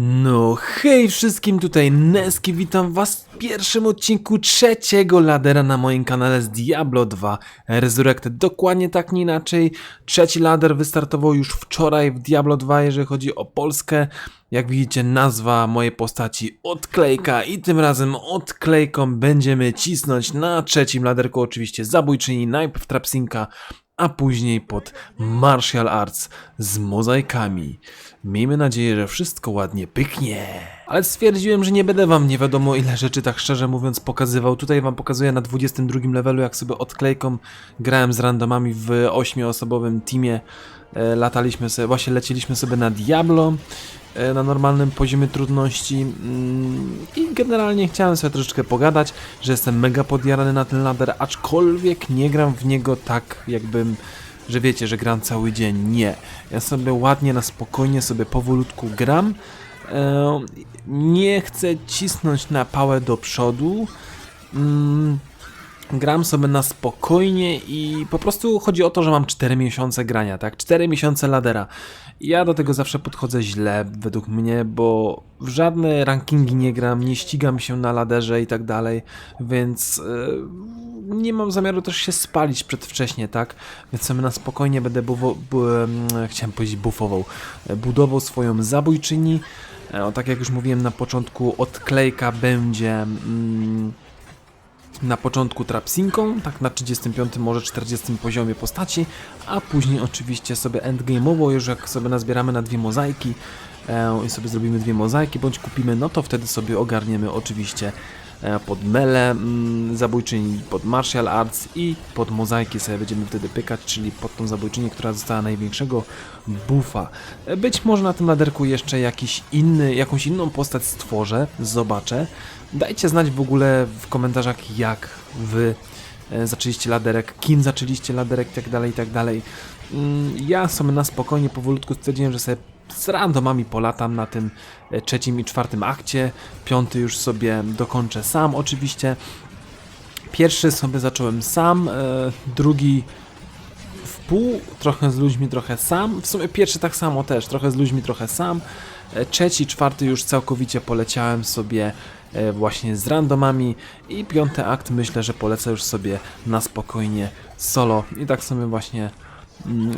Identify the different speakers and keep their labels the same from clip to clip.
Speaker 1: No hej wszystkim, tutaj Neski, witam was w pierwszym odcinku trzeciego ladera na moim kanale z Diablo 2 Resurrected. Dokładnie tak, nie inaczej. Trzeci lader wystartował już wczoraj w Diablo 2, jeżeli chodzi o Polskę. Jak widzicie, nazwa mojej postaci odklejka i tym razem odklejką będziemy cisnąć na trzecim laderku, oczywiście zabójczyni, najpierw Trapsinka, a później pod martial arts z mozaikami. Miejmy nadzieję, że wszystko ładnie pyknie. Ale stwierdziłem, że nie będę wam nie wiadomo ile rzeczy tak szczerze mówiąc pokazywał. Tutaj wam pokazuję na 22 levelu, jak sobie odklejką grałem z randomami w 8-osobowym teamie. E, Lataliśmy sobie, właśnie leciliśmy sobie na Diablo e, na normalnym poziomie trudności mm, i generalnie chciałem sobie troszeczkę pogadać, że jestem mega podjarany na ten ladder, aczkolwiek nie gram w niego tak jakbym, że wiecie, że gram cały dzień. Nie. Ja sobie ładnie, na spokojnie sobie powolutku gram. E, Nie chcę cisnąć na pałę do przodu. Gram sobie na spokojnie i po prostu chodzi o to, że mam 4 miesiące grania, tak? 4 miesiące ladera. Ja do tego zawsze podchodzę źle, według mnie, bo w żadne rankingi nie gram, nie ścigam się na laderze i tak dalej, więc yy, nie mam zamiaru też się spalić przedwcześnie, tak? Więc sobie na spokojnie będę buwo, bu, em, chciałem powiedzieć bufował, e, budował swoją zabójczyni. E, tak jak już mówiłem na początku, odklejka będzie... Mm, na początku trapsinką, tak na 35, może 40 poziomie postaci, a później oczywiście sobie endgame'owo, już jak sobie nazbieramy na dwie mozaiki e, i sobie zrobimy dwie mozaiki, bądź kupimy, no to wtedy sobie ogarniemy oczywiście pod mele mm, zabójczyni, pod martial arts i pod mozaiki sobie będziemy wtedy pykać, czyli pod tą zabójczynię, która dostała największego buffa. E, Być może na tym laderku jeszcze jakiś inny, jakąś inną postać stworzę, zobaczę. Dajcie znać w ogóle w komentarzach, jak wy e, zaczęliście laderek, kim zaczęliście laderek tak dalej, tak dalej. Mm, Ja sobie na spokojnie, powolutku stwierdziłem, że sobie z randomami polatam na tym e, trzecim i czwartym akcie. Piąty już sobie dokończę sam oczywiście. Pierwszy sobie zacząłem sam, e, drugi w pół, trochę z ludźmi, trochę sam. W sumie pierwszy tak samo też, trochę z ludźmi, trochę sam. E, Trzeci, czwarty już całkowicie poleciałem sobie właśnie z randomami i piąty akt myślę, że polecę już sobie na spokojnie solo i tak sobie właśnie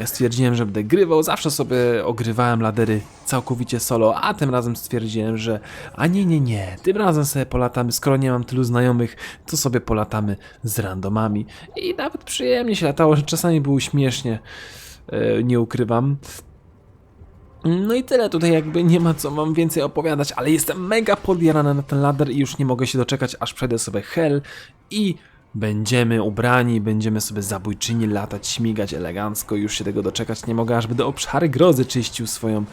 Speaker 1: stwierdziłem, że będę grywał. Zawsze sobie ogrywałem ladery całkowicie solo, a tym razem stwierdziłem, że a nie, nie, nie, tym razem sobie polatamy, skoro nie mam tylu znajomych, to sobie polatamy z randomami i nawet przyjemnie się latało, że czasami było śmiesznie, e, nie ukrywam. No i tyle, tutaj jakby nie ma co wam więcej opowiadać, ale jestem mega podjarany na ten ladder i już nie mogę się doczekać, aż przejdę sobie hell i będziemy ubrani, będziemy sobie zabójczyni latać, śmigać elegancko, już się tego doczekać nie mogę, aż będę obszary grozy czyścił swoją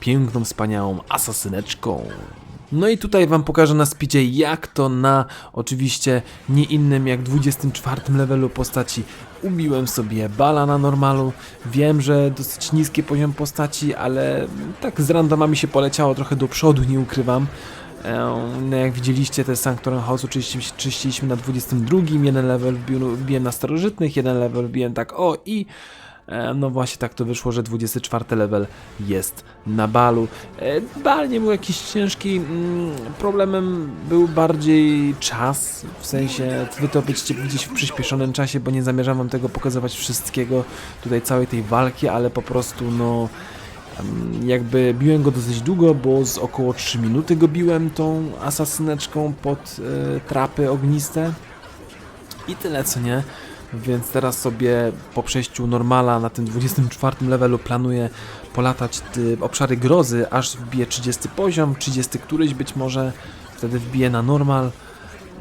Speaker 1: piękną, wspaniałą asasyneczką. No i tutaj wam pokażę na speedzie jak to na oczywiście nie innym jak 24 levelu postaci ubiłem sobie bala na normalu. Wiem, że dosyć niski poziom postaci, ale tak z randomami się poleciało trochę do przodu, nie ukrywam. E, No jak widzieliście, te Sanctuary House czyściliśmy, czyściliśmy na 22, jeden level wbił- wbiłem na starożytnych, jeden level wbiłem tak o i e, no właśnie tak to wyszło, że 24 level jest na balu. E, Bal nie był jakiś ciężki, mm, problemem był bardziej czas, w sensie wy to widzieć w przyspieszonym czasie, bo nie zamierzam wam tego pokazywać wszystkiego, tutaj całej tej walki, ale po prostu no jakby biłem go dosyć długo, bo z około 3 minuty go biłem tą asasyneczką pod e, trapy ogniste i tyle co nie. Więc teraz sobie po przejściu normala na tym 24 levelu planuję polatać obszary grozy, aż wbiję 30 poziom, 30 któryś być może, wtedy wbiję na normal.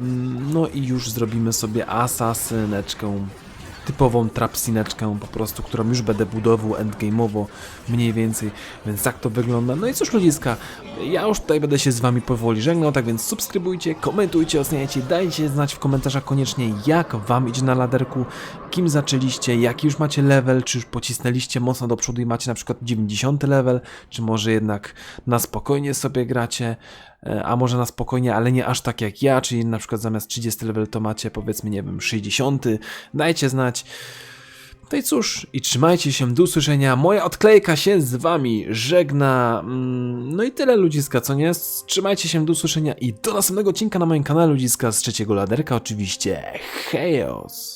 Speaker 1: Mm, No i już zrobimy sobie asasyneczkę, typową trapsineczkę po prostu, którą już będę budował endgame'owo mniej więcej, więc tak to wygląda. No i cóż ludziska, ja już tutaj będę się z wami powoli żegnał, tak więc subskrybujcie, komentujcie, oceniajcie, dajcie znać w komentarzach koniecznie jak wam idzie na laderku, kim zaczęliście, jaki już macie level, czy już pocisnęliście mocno do przodu i macie na przykład 90 level, czy może jednak na spokojnie sobie gracie, e, a może na spokojnie, ale nie aż tak jak ja, czyli na przykład zamiast 30 level to macie powiedzmy, nie wiem, 60, dajcie znać. No i cóż, i trzymajcie się, do usłyszenia. Moja odklejka się z wami żegna. Mm, No i tyle ludziska, co nie? Trzymajcie się, do usłyszenia i do następnego odcinka na moim kanale ludziska z trzeciego laderka oczywiście. Hejos!